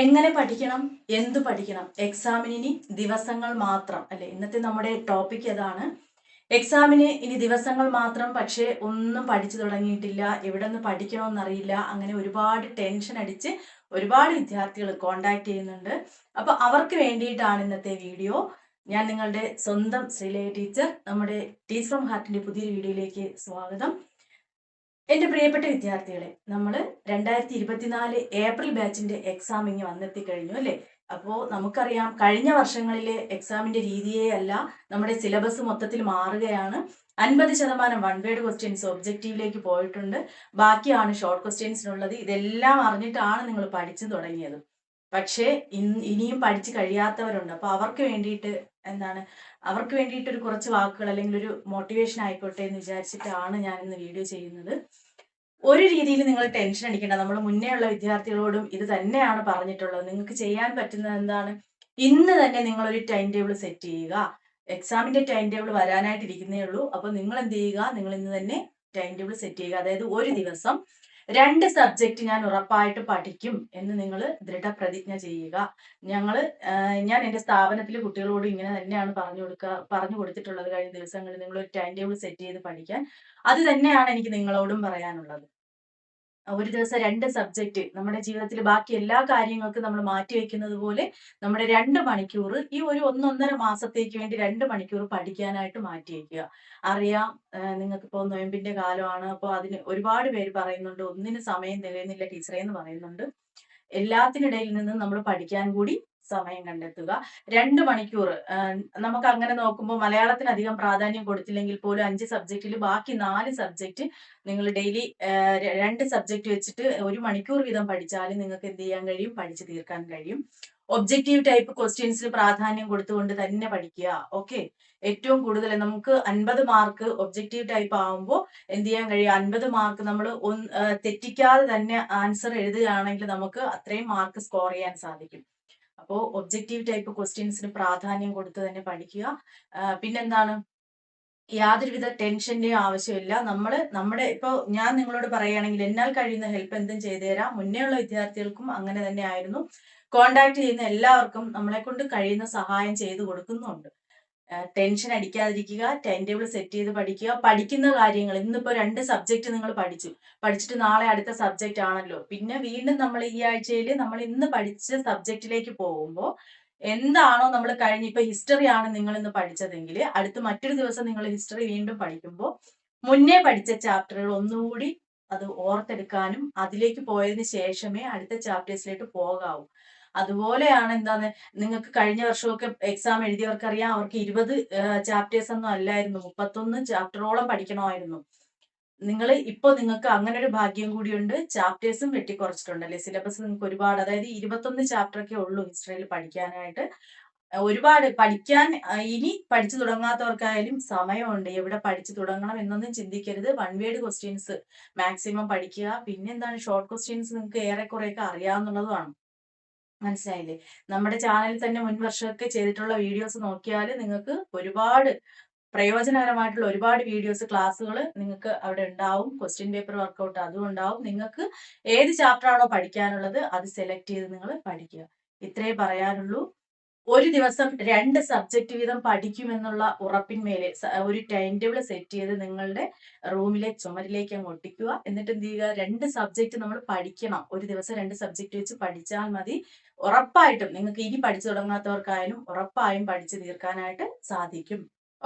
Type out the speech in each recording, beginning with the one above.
എങ്ങനെ പഠിക്കണം? എന്തു പഠിക്കണം? എക്സാമിന് ദിവസങ്ങൾ മാത്രം അല്ലെ? ഇന്നത്തെ നമ്മുടെ ടോപ്പിക് അതാണ് എക്സാമിന് ഇനി ദിവസങ്ങൾ മാത്രം പക്ഷേ ഒന്നും പഠിച്ചു തുടങ്ങിയിട്ടില്ല. എവിടെ നിന്ന് പഠിക്കണമെന്നറിയില്ല. അങ്ങനെ ഒരുപാട് ടെൻഷൻ അടിച്ച് ഒരുപാട് വിദ്യാർത്ഥികൾ കോണ്ടാക്ട് ചെയ്യുന്നുണ്ട്. അപ്പൊ അവർക്ക് വേണ്ടിയിട്ടാണ് ഇന്നത്തെ വീഡിയോ ഞാൻ നിങ്ങളുടെ സ്വന്തം ശ്രീലയ ടീച്ചർ നമ്മുടെ ടീച്ചർ ഫ്രം ഹാർട്ടിന്റെ പുതിയ വീഡിയോയിലേക്ക് സ്വാഗതം. എന്റെ പ്രിയപ്പെട്ട വിദ്യാർത്ഥികളെ നമ്മൾ രണ്ടായിരത്തി ഇരുപത്തിനാല് ഏപ്രിൽ ബാച്ചിന്റെ എക്സാം ഇങ്ങനെ വന്നെത്തി കഴിഞ്ഞു അല്ലേ? അപ്പോൾ നമുക്കറിയാം കഴിഞ്ഞ വർഷങ്ങളിലെ എക്സാമിന്റെ രീതിയേ അല്ല നമ്മുടെ സിലബസ് മൊത്തത്തിൽ മാറുകയാണ്. അൻപത് ശതമാനം വൺ വേഡ് ക്വസ്റ്റ്യൻസ് ഒബ്ജക്റ്റീവിലേക്ക് പോയിട്ടുണ്ട്. ബാക്കിയാണ് ഷോർട്ട് ക്വസ്റ്റ്യൻസിനുള്ളത് ഇതെല്ലാം അറിഞ്ഞിട്ടാണ് നിങ്ങൾ പഠിച്ചു തുടങ്ങിയത്. പക്ഷേ ഇനിയും പഠിച്ചു കഴിയാത്തവരുണ്ട്. അപ്പൊ അവർക്ക് വേണ്ടിയിട്ട് എന്താണ് അവർക്ക് വേണ്ടിയിട്ട് ഒരു കുറച്ച് വാക്കുകൾ അല്ലെങ്കിൽ ഒരു മോട്ടിവേഷൻ ആയിക്കോട്ടെ എന്ന് വിചാരിച്ചിട്ടാണ് ഞാൻ ഇന്ന് വീഡിയോ ചെയ്യുന്നത്. ഒരു രീതിയിൽ നിങ്ങൾ ടെൻഷൻ അടിക്കേണ്ട. നമ്മൾ മുന്നേ ഉള്ള വിദ്യാർത്ഥികളോടും ഇത് തന്നെയാണ് പറഞ്ഞിട്ടുള്ളത്. നിങ്ങൾക്ക് ചെയ്യാൻ പറ്റുന്നത് എന്താണ്? ഇന്ന് തന്നെ നിങ്ങൾ ഒരു ടൈം ടേബിൾ സെറ്റ് ചെയ്യുക. എക്സാമിന്റെ ടൈം ടേബിൾ വരാനായിട്ട് ഇരിക്കുന്നേ ഉള്ളൂ. അപ്പൊ നിങ്ങൾ എന്ത് ചെയ്യുക? നിങ്ങൾ ഇന്ന് തന്നെ ടൈം ടേബിൾ സെറ്റ് ചെയ്യുക. അതായത് ഒരു ദിവസം രണ്ട് സബ്ജക്റ്റ് ഞാൻ ഉറപ്പായിട്ട് പഠിക്കും എന്ന് നിങ്ങൾ ദൃഢപ്രതിജ്ഞ ചെയ്യുക. ഞങ്ങൾ ഞാൻ എന്റെ സ്ഥാപനത്തിലെ കുട്ടികളോട് ഇങ്ങനെ തന്നെയാണ് പറഞ്ഞു കൊടുക്കുക പറഞ്ഞു കൊടുത്തിട്ടുള്ളത് കഴിഞ്ഞ ദിവസങ്ങളിൽ നിങ്ങൾ ഒരു ടൈം ടേബിൾ സെറ്റ് ചെയ്ത് പഠിക്കാൻ. അത് തന്നെയാണ് എനിക്ക് നിങ്ങളോടും പറയാനുള്ളത്. ഒരു ദിവസം രണ്ട് സബ്ജക്റ്റ് നമ്മുടെ ജീവിതത്തിൽ ബാക്കി എല്ലാ കാര്യങ്ങൾക്കും നമ്മൾ മാറ്റി വെക്കുന്നത് പോലെ നമ്മുടെ രണ്ട് മണിക്കൂർ ഈ ഒരു ഒന്നൊന്നര മാസത്തേക്ക് വേണ്ടി രണ്ട് മണിക്കൂർ പഠിക്കാനായിട്ട് മാറ്റി വയ്ക്കുക അറിയാം നിങ്ങൾക്ക് ഇപ്പോൾ നൊയമ്പിന്റെ കാലമാണ്. അപ്പോൾ അതിന് ഒരുപാട് പേര് പറയുന്നുണ്ട് ഒന്നിന് സമയം തികയുന്നില്ല ടീച്ചറേ എന്ന് പറയുന്നുണ്ട്. എല്ലാത്തിനിടയിൽ നിന്ന് നമ്മൾ പഠിക്കാൻ കൂടി സമയം കണ്ടെത്തുക. രണ്ട് മണിക്കൂർ. നമുക്ക് അങ്ങനെ നോക്കുമ്പോൾ മലയാളത്തിന് അധികം പ്രാധാന്യം കൊടുത്തില്ലെങ്കിൽ പോലും അഞ്ച് സബ്ജക്റ്റിൽ ബാക്കി നാല് സബ്ജക്റ്റ് നിങ്ങൾ ഡെയിലി രണ്ട് സബ്ജക്റ്റ് വെച്ചിട്ട് ഒരു മണിക്കൂർ വീതം പഠിച്ചാലും നിങ്ങൾക്ക് എന്ത് ചെയ്യാൻ കഴിയും? പഠിച്ചു തീർക്കാൻ കഴിയും. ഒബ്ജക്റ്റീവ് ടൈപ്പ് ക്വസ്റ്റ്യൻസിന് പ്രാധാന്യം കൊടുത്തുകൊണ്ട് തന്നെ പഠിക്കുക. ഓക്കെ? ഏറ്റവും കൂടുതൽ നമുക്ക് അൻപത് മാർക്ക് ഒബ്ജക്റ്റീവ് ടൈപ്പ് ആവുമ്പോൾ എന്ത് ചെയ്യാൻ കഴിയും? അൻപത് മാർക്ക് നമ്മൾ തെറ്റിക്കാതെ തന്നെ ആൻസർ എഴുതുകയാണെങ്കിൽ നമുക്ക് അത്രയും മാർക്ക് സ്കോർ ചെയ്യാൻ സാധിക്കും. അപ്പോൾ ഒബ്ജക്റ്റീവ് ടൈപ്പ് ക്വസ്റ്റ്യൻസിന് പ്രാധാന്യം കൊടുത്ത് തന്നെ പഠിക്കുക. പിന്നെന്താണ്? യാതൊരുവിധ ടെൻഷന്റെയും ആവശ്യമില്ല. നമ്മൾ നമ്മുടെ ഇപ്പോൾ ഞാൻ നിങ്ങളോട് പറയുകയാണെങ്കിൽ എന്നാൽ കഴിയുന്ന ഹെൽപ്പ് എന്തും ചെയ്തു തരാം. മുന്നേ ഉള്ള വിദ്യാർത്ഥികൾക്കും അങ്ങനെ തന്നെ ആയിരുന്നു. കോണ്ടാക്ട് ചെയ്യുന്ന എല്ലാവർക്കും നമ്മളെ കൊണ്ട് കഴിയുന്ന സഹായം ചെയ്തു കൊടുക്കുന്നുണ്ട്. ടെൻഷൻ അടിക്കാതിരിക്കുക ടൈം ടേബിൾ സെറ്റ് ചെയ്ത് പഠിക്കുക പഠിക്കുന്ന കാര്യങ്ങൾ. ഇന്നിപ്പോ രണ്ട് സബ്ജക്റ്റ് നിങ്ങൾ പഠിച്ചു. പഠിച്ചിട്ട് നാളെ അടുത്ത സബ്ജക്റ്റ് ആണല്ലോ. പിന്നെ വീണ്ടും നമ്മൾ ഈ ആഴ്ചയിൽ നമ്മൾ ഇന്ന് പഠിച്ച സബ്ജക്റ്റിലേക്ക് പോകുമ്പോൾ എന്താണോ നമ്മൾ കഴിഞ്ഞ ഇപ്പൊ ഹിസ്റ്ററി ആണ് നിങ്ങൾ ഇന്ന് പഠിച്ചതെങ്കിൽ അടുത്ത മറ്റൊരു ദിവസം നിങ്ങൾ ഹിസ്റ്ററി വീണ്ടും പഠിക്കുമ്പോൾ മുന്നേ പഠിച്ച ചാപ്റ്ററുകൾ ഒന്നുകൂടി അത് ഓർത്തെടുക്കാനും അതിലേക്ക് പോയതിന് ശേഷമേ അടുത്ത ചാപ്റ്റേഴ്സിലേക്ക് പോകാവൂ. അതുപോലെയാണ് എന്താണ് നിങ്ങൾക്ക് കഴിഞ്ഞ വർഷമൊക്കെ എക്സാം എഴുതിയവർക്കറിയാം അവർക്ക് ഇരുപത് ചാപ്റ്റേഴ്സ് ഒന്നും അല്ലായിരുന്നു. മുപ്പത്തൊന്ന് ചാപ്റ്ററോളം പഠിക്കണമായിരുന്നു. നിങ്ങൾ ഇപ്പോൾ നിങ്ങൾക്ക് അങ്ങനെ ഒരു ഭാഗ്യം കൂടിയുണ്ട്. ചാപ്റ്റേഴ്സും വെട്ടിക്കുറച്ചിട്ടുണ്ട് അല്ലെ സിലബസ് നിങ്ങൾക്ക് ഒരുപാട് അതായത് ഇരുപത്തൊന്ന് ചാപ്റ്റർ ഒക്കെ ഉള്ളൂ ഹിസ്റ്ററിയിൽ പഠിക്കാനായിട്ട്. ഒരുപാട് പഠിക്കാൻ ഇനി പഠിച്ചു തുടങ്ങാത്തവർക്കായാലും സമയമുണ്ട്. എവിടെ പഠിച്ചു തുടങ്ങണം എന്നൊന്നും ചിന്തിക്കരുത്. വൺ വേഡ് ക്വസ്റ്റ്യൻസ് മാക്സിമം പഠിക്കുക. പിന്നെന്താണ് ഷോർട്ട് ക്വസ്റ്റ്യൻസ് നിങ്ങൾക്ക് ഏറെക്കുറെയൊക്കെ അറിയാവുന്നതുമാണ്. മനസ്സിലായില്ലേ? നമ്മുടെ ചാനലിൽ തന്നെ മുൻ വർഷമൊക്കെ ചെയ്തിട്ടുള്ള വീഡിയോസ് നോക്കിയാൽ നിങ്ങൾക്ക് ഒരുപാട് പ്രയോജനകരമായിട്ടുള്ള ഒരുപാട് വീഡിയോസ് ക്ലാസ്സുകൾ നിങ്ങൾക്ക് അവിടെ ഉണ്ടാവും. ക്വസ്റ്റ്യൻ പേപ്പർ വർക്കൗട്ട് അതും ഉണ്ടാവും. നിങ്ങൾക്ക് ഏത് ചാപ്റ്റർ ആണോ പഠിക്കാനുള്ളത് അത് സെലക്ട് ചെയ്ത് നിങ്ങൾ പഠിക്കുക. ഇത്രേ പറയാനുള്ളൂ. ഒരു ദിവസം രണ്ട് സബ്ജക്റ്റ് വീതം പഠിക്കുമെന്നുള്ള ഉറപ്പിന്മേലെ ഒരു ടൈം ടേബിൾ സെറ്റ് ചെയ്ത് നിങ്ങളുടെ റൂമിലെ ചുമരിലേക്ക് അങ്ങ് ഒട്ടിക്കുക. എന്നിട്ട് എന്ത് ചെയ്യുക? രണ്ട് സബ്ജക്റ്റ് നമ്മൾ പഠിക്കണം. ഒരു ദിവസം രണ്ട് സബ്ജക്റ്റ് വെച്ച് പഠിച്ചാൽ മതി. ഉറപ്പായിട്ടും നിങ്ങൾക്ക് ഇനി പഠിച്ചു തുടങ്ങാത്തവർക്കായാലും ഉറപ്പായും പഠിച്ചു തീർക്കാനായിട്ട് സാധിക്കും.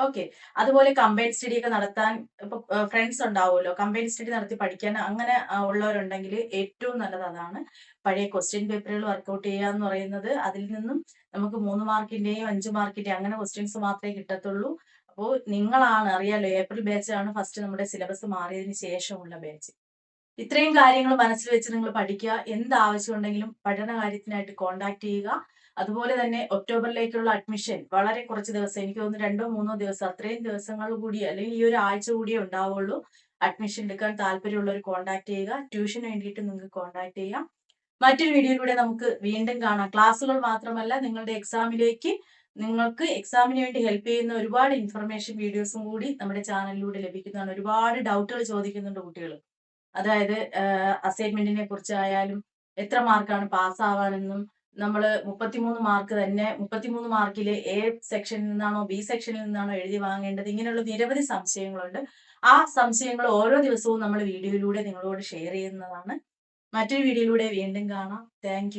ഓക്കെ അതുപോലെ കമ്പൈൻ സ്റ്റഡി ഒക്കെ നടത്താൻ ഇപ്പൊ ഫ്രണ്ട്സ് ഉണ്ടാവുമല്ലോ. കമ്പൈൻ സ്റ്റഡി നടത്തി പഠിക്കാൻ അങ്ങനെ ഉള്ളവരുണ്ടെങ്കിൽ ഏറ്റവും നല്ലത് അതാണ് പഴയ ക്വസ്റ്റ്യൻ പേപ്പറുകൾ വർക്കൗട്ട് ചെയ്യുക എന്ന് പറയുന്നത്. അതിൽ നിന്നും നമുക്ക് മൂന്ന് മാർക്കിന്റെയും അഞ്ച് മാർക്കിന്റെയും അങ്ങനെ ക്വസ്റ്റ്യൻസ് മാത്രമേ കിട്ടത്തുള്ളൂ. അപ്പോൾ നിങ്ങളാണ് അറിയാലോ ഏപ്രിൽ ബാച്ചാണ് ഫസ്റ്റ് നമ്മുടെ സിലബസ് മാറിയതിന് ശേഷമുള്ള ബാച്ച് ഇത്രയും കാര്യങ്ങൾ മനസ്സിൽ വെച്ച് നിങ്ങൾ പഠിക്കുക. എന്ത് ആവശ്യമുണ്ടെങ്കിലും പഠന കാര്യത്തിനായിട്ട് കോണ്ടാക്ട് ചെയ്യുക. അതുപോലെ തന്നെ ഒക്ടോബറിലേക്കുള്ള അഡ്മിഷൻ വളരെ കുറച്ച് ദിവസം എനിക്ക് തോന്നുന്നു രണ്ടോ മൂന്നോ ദിവസം അത്രയും ദിവസങ്ങൾ കൂടി അല്ലെങ്കിൽ ഈ ഒരു ആഴ്ച കൂടിയേ ഉണ്ടാവുള്ളൂ അഡ്മിഷൻ എടുക്കാൻ താല്പര്യമുള്ളവർ കോൺടാക്ട് ചെയ്യുക. ട്യൂഷൻ വേണ്ടിയിട്ട് നിങ്ങൾക്ക് കോൺടാക്ട് ചെയ്യാം. മറ്റൊരു വീഡിയോയിലൂടെ നമുക്ക് വീണ്ടും കാണാം. ക്ലാസ്സുകൾ മാത്രമല്ല നിങ്ങളുടെ എക്സാമിലേക്ക് നിങ്ങൾക്ക് എക്സാമിന് വേണ്ടി ഹെൽപ്പ് ചെയ്യുന്ന ഒരുപാട് ഇൻഫർമേഷൻ വീഡിയോസും കൂടി നമ്മുടെ ചാനലിലൂടെ ലഭിക്കുന്നതാണ്. ഒരുപാട് ഡൗട്ടുകൾ ചോദിക്കുന്നുണ്ട് കുട്ടികൾ. അതായത് അസൈൻമെന്റിനെ കുറിച്ചായാലും എത്ര മാർക്കാണ് പാസ്സാവാനെന്നും നമ്മൾ മുപ്പത്തിമൂന്ന് മാർക്ക് തന്നെ മുപ്പത്തിമൂന്ന് മാർക്കിൽ എ സെക്ഷനിൽ നിന്നാണോ ബി സെക്ഷനിൽ നിന്നാണോ എഴുതി വാങ്ങേണ്ടത് ഇങ്ങനെയുള്ള നിരവധി സംശയങ്ങളുണ്ട്. ആ സംശയങ്ങൾ ഓരോ ദിവസവും നമ്മൾ വീഡിയോയിലൂടെ നിങ്ങളോട് ഷെയർ ചെയ്യുന്നതാണ്. മറ്റൊരു വീഡിയോയിലൂടെ വീണ്ടും കാണാം. താങ്ക്